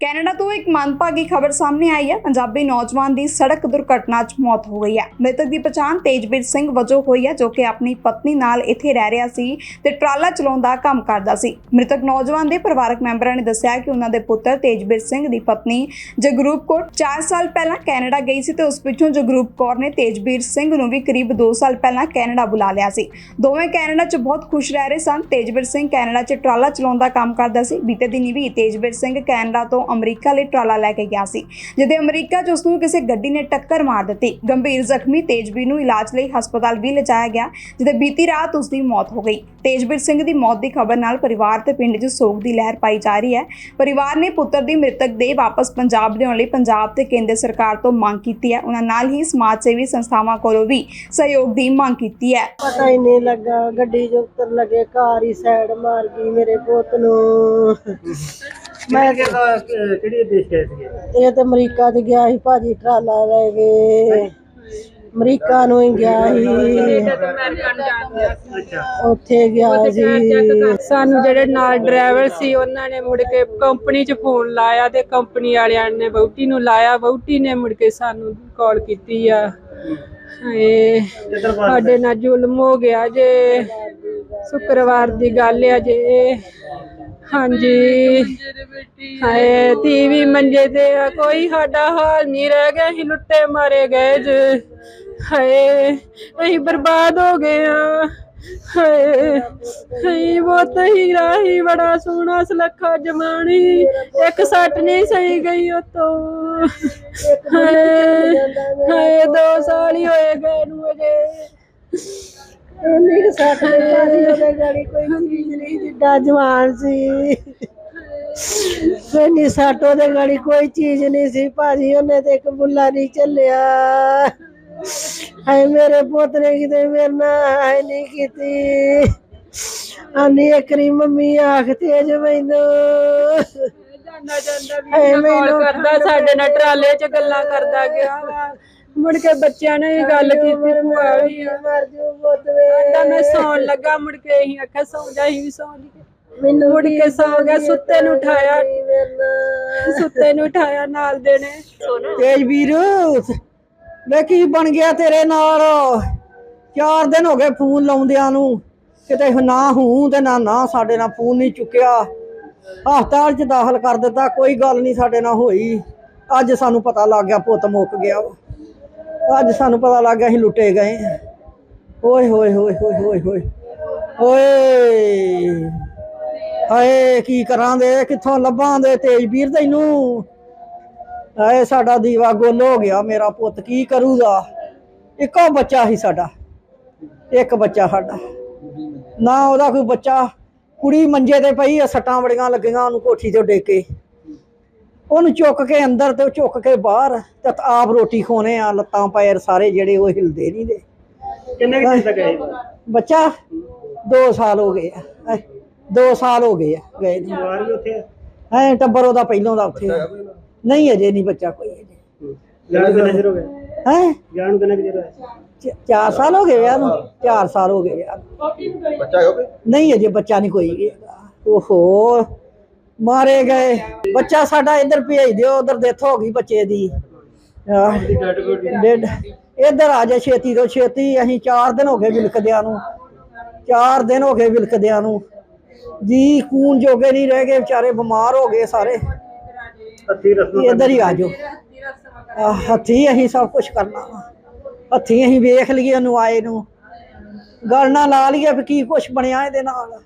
Canada ਤੋਂ ਇੱਕ ਮੰਦਭਾਗੀ ਖਬਰ ਸਾਹਮਣੇ ਆਈ ਹੈ। ਪੰਜਾਬੀ ਨੌਜਵਾਨ ਦੀ ਸੜਕ ਦੁਰਘਟਨਾ 'ਚ ਮੌਤ ਹੋ ਗਈ ਹੈ। ਮ੍ਰਿਤਕ ਦੀ ਪਛਾਣ ਤੇਜਵੀਰ ਸਿੰਘ ਵਜੋਂ ਹੋਈ ਹੈ, ਜੋ ਕਿ ਆਪਣੀ ਪਤਨੀ ਨਾਲ ਇੱਥੇ ਰਹਿ ਰਿਹਾ ਸੀ ਤੇ ਟਰਾਲਾ ਚਲਾਉਣ ਦਾ ਕੰਮ ਕਰਦਾ ਸੀ। ਮ੍ਰਿਤਕ ਨੌਜਵਾਨ ਦੇ ਪਰਿਵਾਰਕ ਮੈਂਬਰਾਂ ਨੇ ਦੱਸਿਆ ਕਿ ਉਹਨਾਂ ਦੇ ਪੁੱਤਰ ਤੇਜਵੀਰ ਸਿੰਘ ਦੀ ਪਤਨੀ ਜਗਰੂਪ ਕੌਰ 4 ਸਾਲ ਪਹਿਲਾਂ ਕੈਨੇਡਾ ਗਈ ਸੀ ਤੇ ਉਸ ਪਿੱਛੋਂ ਜਗਰੂਪ ਕੌਰ ਨੇ ਤੇਜਵੀਰ ਸਿੰਘ ਨੂੰ ਵੀ ਕਰੀਬ 2 ਸਾਲ ਪਹਿਲਾਂ ਕੈਨੇਡਾ ਬੁਲਾ ਲਿਆ ਸੀ। ਦੋਵੇਂ ਕੈਨੇਡਾ 'ਚ ਬਹੁਤ ਖੁਸ਼ ਰਹਿ ਰਹੇ ਸਨ। ਤੇਜਵੀਰ ਸਿੰਘ ਕੈਨੇਡਾ 'ਚ ਟਰਾਲਾ ਚਲਾਉਣ ਦਾ ਕੰਮ ਕਰਦਾ ਸੀ। ਬੀਤੇ ਦਿਨੀ ਵੀ ਤੇਜਵੀਰ ਸਿੰਘ ਕੈਨੇਡਾ ਤੋਂ ਅਮਰੀਕਾ ਲਈ ਟਰਾਲਾ ਲੈ ਕੇ ਗਿਆ ਸੀ ਜਿਹਦੇ ਅਮਰੀਕਾ 'ਚ ਉਸ ਨੂੰ ਕਿਸੇ ਗੱਡੀ ਨੇ ਟੱਕਰ ਮਾਰ ਦਿੱਤੀ। ਗੰਭੀਰ ਜ਼ਖਮੀ ਤੇਜਵੀਰ ਨੂੰ ਇਲਾਜ ਲਈ ਹਸਪਤਾਲ ਵੀ ਲਿਜਾਇਆ ਗਿਆ ਜਿਹਦੇ ਬੀਤੀ ਰਾਤ ਉਸ ਦੀ ਮੌਤ ਹੋ ਗਈ। ਤੇਜਵੀਰ ਸਿੰਘ ਦੀ ਮੌਤ ਦੀ ਖਬਰ ਨਾਲ ਪਰਿਵਾਰ ਤੇ ਪਿੰਡ 'ਚ ਸੋਗ ਦੀ ਲਹਿਰ ਪਾਈ ਜਾ ਰਹੀ ਹੈ। ਪਰਿਵਾਰ ਨੇ ਪੁੱਤਰ ਦੀ ਮ੍ਰਿਤਕ ਦੇ ਵਾਪਸ ਪੰਜਾਬ ਲਿਆਉਣ ਲਈ ਪੰਜਾਬ ਤੇ ਕੇਂਦਰ ਸਰਕਾਰ ਤੋਂ ਮੰਗ ਕੀਤੀ ਹੈ। ਉਹਨਾਂ ਨਾਲ ਹੀ ਸਮਾਜ ਸੇਵੀ ਸੰਸਥਾਵਾਂ ਕੋਲੋਂ ਵੀ ਸਹਿਯੋਗ ਦੀ ਮੰਗ ਕੀਤੀ ਹੈ। ਪਤਾ ਹੀ ਨਹੀਂ ਲੱਗਾ, ਗੱਡੀ ਜੋ ਉੱਤਰ ਲੱਗੇ ਕਾਰ ਹੀ ਸਾਈਡ ਮਾਰ ਗਈ ਮੇਰੇ ਪੁੱਤ ਨੂੰ। ਮੈਂ ਕਿਹੜੀ ਦੇਸ਼ ਗਏ ਸੀਗੇ? ਇਹ ਤੇ ਅਮਰੀਕਾ ਚ ਗਿਆ ਸੀ ਭਾਜੀ ਟਰਾਲਾ ਲੈ ਕੇ। ਅਮਰੀਕਾ ਨੂੰ ਹੀ ਗਿਆ ਸੀ। ਅੱਛਾ। ਉੱਥੇ ਗਿਆ ਸੀ। ਸਾਨੂੰ ਜਿਹੜੇ ਨਾਲ ਡਰਾਈਵਰ ਸੀ ਉਹਨਾਂ ਨੇ ਮੁੜ ਕੇ ਕੰਪਨੀ 'ਚ ਫੋਨ ਲਾਇਆ ਤੇ ਕੰਪਨੀ ਵਾਲਿਆਂ ਨੇ ਵਹੁਟੀ ਨੂੰ ਲਾਇਆ। ਵਹੁਟੀ ਨੇ ਮੁੜ ਕੇ ਸਾਨੂੰ ਕਾਲ ਕੀਤੀ ਆ। ਹਾਏ ਸਾਡੇ ਨਾਲ ਜ਼ੁਲਮ ਹੋ ਗਿਆ ਜੇ। ਸ਼ੁੱਕਰਵਾਰ ਦੀ ਗੱਲ ਆ ਜੇ। ਹਾਂਜੀ। ਹਾਏ ਟੀਵੀ ਮੰਜੇ ਤੇ ਆ ਕੋਈ ਸਾਡਾ ਹਾਲ ਨਹੀਂ ਰਹਿ ਗਿਆ ਅਸੀਂ ਲੁੱਟੇ ਮਾਰੇ ਗਏ ਜੇ। ਹਾਏ ਅਸੀਂ ਬਰਬਾਦ ਹੋ ਗਏ ਆ। ਹਾਏ ਹਾਏ ਬਹੁਤ ਹੀ ਬੜਾ ਸੋਹਣਾ ਸੁਲੱਖਾ ਜਮਾਣੀ ਇੱਕ ਸੱਟ ਨਹੀਂ ਸਹੀ ਗਈ ਉਤੋਂ। ਹਾਏ ਹਾਏ ਦੋ ਸਾਲ ਹੀ ਹੋਏ ਗਏ ਨੂੰ ਅਜੇ। ਉਹਨੇ ਸਾਥ ਦੇ ਭਾਜੀ ਉਹਦੇ ਗਾੜੀ ਕੋਈ ਚੀਜ਼ ਨਹੀਂ ਜਿੱਡਾ ਜਵਾਨ ਸੀ। ਕੋਈ ਨਹੀਂ ਸਾਟੋ ਦੇ ਗਾੜੀ ਕੋਈ ਚੀਜ਼ ਨਹੀਂ ਸੀ ਭਾਜੀ ਉਹਨੇ ਤੇ ਇੱਕ ਬੁੱਲਾ ਨਹੀਂ ਚੱਲਿਆ। ਹਾਏ ਮੇਰੇ ਪੁੱਤ ਨੇ ਕਿਤੇ ਮੇਰੇ ਨਾਲ ਹਾਏ ਨਹੀਂ ਕੀਤੀ। ਆਨੀ ਅਕਰੀ ਮੰਮੀ ਆਖ ਤੇਜ ਮੈਨੂੰ। ਜਾਂਦਾ ਜਾਂਦਾ ਵੀ ਕਾਲ ਕਰਦਾ ਸਾਡੇ ਨਾਲ ਟਰਾਲੇ 'ਚ ਗੱਲਾਂ ਕਰਦਾ ਗਿਆ ਮੁੜ ਕੇ ਬੱਚਿਆਂ ਨੇ ਵੀ ਗੱਲ ਕੀਤੀ ਭੂਆ ਵੀ ਮਰ ਜੂ ਪੁੱਤ ਵੇ। ਕਹਿੰਦਾ ਮੈਂ ਸੌਣ ਲੱਗਾ ਮੁੜ ਕੇ ਅਸੀਂ ਆਖਿਆ ਸੌਂ ਜਾ ਅਸੀਂ ਵੀ ਸੌਂ ਲਈਏ ਮੈਨੂੰ ਮੁੜ ਕੇ ਸੌ ਗਿਆ ਸੁੱਤੇ ਨੂੰ ਉਠਾਇਆ। ਸੁੱਤੇ ਨੂੰ ਉਠਾਇਆ ਨਾਲ ਦੇ ਨੇ। ਤੇਜ ਵੀਰ ਵੇ ਕੀ ਬਣ ਗਿਆ ਤੇਰੇ ਨਾਲ? ਚਾਰ ਦਿਨ ਹੋ ਗਏ ਫੋਨ ਲਾਉਂਦਿਆਂ ਨੂੰ। ਕਿਤੇ ਨਾ ਹੂੰ ਤੇ ਨਾ ਨਾ ਸਾਡੇ ਨਾਲ ਫੋਨ ਨਹੀਂ ਚੁੱਕਿਆ। ਹਸਪਤਾਲ 'ਚ ਦਾਖਲ ਕਰ ਦਿੱਤਾ ਕੋਈ ਗੱਲ ਨਹੀਂ ਸਾਡੇ ਨਾਲ ਹੋਈ। ਅੱਜ ਸਾਨੂੰ ਪਤਾ ਲੱਗ ਗਿਆ ਪੁੱਤ ਮੁੱਕ ਗਿਆ ਵਾ। ਅੱਜ ਸਾਨੂੰ ਪਤਾ ਲੱਗ ਗਿਆ ਅਸੀਂ ਲੁੱਟੇ ਗਏ ਓਏ, ਹੋਏ ਹੋਏ ਹੋਏ ਹੋਏ ਹੋਏ। ਓਏ। ਹਾਏ, ਕੀ ਕਰਾਂਗੇ ਕਿੱਥੋਂ ਲੱਭਾਂ ਦੇ ਤੇਜਵੀਰ ਤੈਨੂੰ? ਹਾਏ, ਸਾਡਾ ਦੀਵਾ ਗੋਲ ਹੋ ਗਿਆ, ਮੇਰਾ ਪੁੱਤ ਕੀ ਕਰੂਗਾ? ਇੱਕੋ ਬੱਚਾ ਸੀ ਸਾਡਾ। ਇੱਕ ਬੱਚਾ ਸਾਡਾ। ਨਾ ਉਹਦਾ ਕੋਈ ਬੱਚਾ। ਕੁੜੀ ਮੰਜੇ ਤੇ ਪਈ ਆ, ਸੱਟਾਂ ਬੜੀਆਂ ਲੱਗੀਆਂ ਉਹਨੂੰ ਕੋਠੀ ਤੋਂ ਡੇਕੇ। ਉਹਨੂੰ ਚੁੱਕ ਕੇ ਅੰਦਰ ਤੇ ਚੁੱਕ ਕੇ ਬਾਹਰ ਤੇ ਆਪ ਰੋਟੀ ਖੋਨੇ ਆ ਲੱਤਾਂ ਪੈਰ ਸਾਰੇ ਜਿਹੜੇ ਉਹ ਹਿਲਦੇ ਨਹੀਂ ਦੇ। ਕਿੰਨੇ ਕੁ ਦਿਨ ਤੱਕ ਗਏ? ਬੱਚਾ 2 ਸਾਲ ਹੋ ਗਏ ਆ। 2 ਸਾਲ ਹੋ ਗਏ ਆ ਗਏ ਨੂੰ। ਪਰਿਵਾਰ ਵੀ ਉੱਥੇ ਐ ਟੱਬਰ ਉਹਦਾ ਪਹਿਲੋਂ ਦਾ ਉੱਥੇ ਆ। ਨਹੀਂ ਅਜੇ ਨਹੀਂ ਬੱਚਾ ਕੋਈ ਅਜੇ। ਜਾਣ ਕਿੰਨਾ ਚਿਰ ਹੋ ਗਿਆ ਹੈ? ਜਾਣ ਨੂੰ ਕਿੰਨਾ ਕੁ ਚਿਰ ਹੋਇਆ 4 ਸਾਲ ਹੋ ਗਏ ਵਿਆਹ ਨੂੰ 4 ਸਾਲ ਹੋ ਗਏ ਵਿਆਹ ਨੂੰ ਬੱਚਾ ਹੋ ਗਿਆ ਨਹੀਂ ਅਜੇ ਬੱਚਾ ਨਹੀਂ ਕੋਈ ਹੈਗਾ। ਓਹੋ। ਮਾਰੇ ਗਏ। ਬੱਚਾ ਸਾਡਾ ਇੱਧਰ ਭੇਜ ਦਿਓ ਉਧਰ ਡੈਥ ਹੋ ਗਈ ਬੱਚੇ ਦੀ। ਡੈਡ ਇੱਧਰ ਆ ਜਾ ਛੇਤੀ ਤੋਂ ਛੇਤੀ ਅਸੀਂ 4 ਦਿਨ ਹੋ ਗਏ ਵਿਲਕਦਿਆਂ ਨੂੰ। 4 ਦਿਨ ਹੋ ਗਏ ਵਿਲਕਦਿਆਂ ਨੂੰ। ਜੀ ਖੂਨ ਜੋਗੇ ਨਹੀਂ ਰਹਿ ਗਏ ਵਿਚਾਰੇ ਬਿਮਾਰ ਹੋ ਗਏ ਸਾਰੇ। ਇੱਧਰ ਹੀ ਆ ਜਾਓ। ਹੱਥੀਂ ਅਸੀਂ ਸਭ ਕੁਝ ਕਰਨਾ। ਹੱਥੀਂ ਅਸੀਂ ਵੇਖ ਲਈਏ ਉਹਨੂੰ ਆਏ ਨੂੰ। ਗੱਲ ਨਾ ਲਾ ਲਈਏ ਵੀ ਕੀ ਕੁਝ ਬਣਿਆ ਇਹਦੇ ਨਾਲ।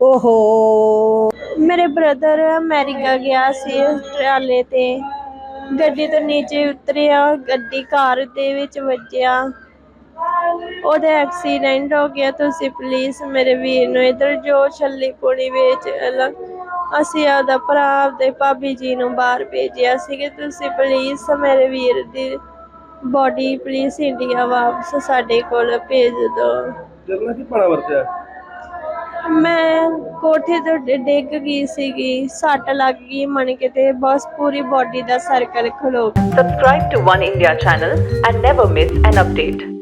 ਓਹੋ। ਮੇਰੇ ਬ੍ਰਦਰ ਅਮਰੀਕਾ ਗਿਆ ਸੀ ਟਰਾਲੇ ਤੇ। ਗੱਡੀ ਤੋਂ ਨੀਚੇ ਉਤਰਿਆ ਗੱਡੀ ਕਾਰ ਦੇ ਵਿੱਚ ਵੱਜਿਆ। ਉਹਦਾ ਐਕਸੀਡੈਂਟ ਹੋ ਗਿਆ ਤੁਸੀਂ ਪਲੀਜ਼ ਮੇਰੇ ਵੀਰ ਨੂੰ ਇਧਰ ਜੋ ਛੱਲੀ ਪੁੜੀ ਵਿੱਚ ਅਸੀਂ ਆਪਦਾ ਭਰਾ ਤੇ ਭਾਬੀ ਜੀ ਨੂੰ ਬਾਹਰ ਭੇਜਿਆ ਸੀ ਕਿ ਤੁਸੀਂ ਪਲੀਜ਼ ਮੇਰੇ ਵੀਰ ਦੀ ਬੋਡੀ ਪਲੀਜ਼ ਇੰਡੀਆ ਵਾਪਸ ਸਾਡੇ ਕੋਲ ਭੇਜ ਦਿਓ। ਜਗਨਾ ਕੀ ਪਾਣਾ ਵਰਤਿਆ? ਮੈਂ ਕੋਠੇ ਤੋਂ ਡਿ- ਡਿੱਗ ਗਈ ਸੀਗੀ ਸੱਟ ਲੱਗ ਗਈ ਮਣ ਕੇ ਤੇ ਬਸ ਪੂਰੀ ਬਾਡੀ ਦਾ ਸਰਕਲ ਖਲੋ ਗਿਆ Subscribe to One India channel and never miss an update.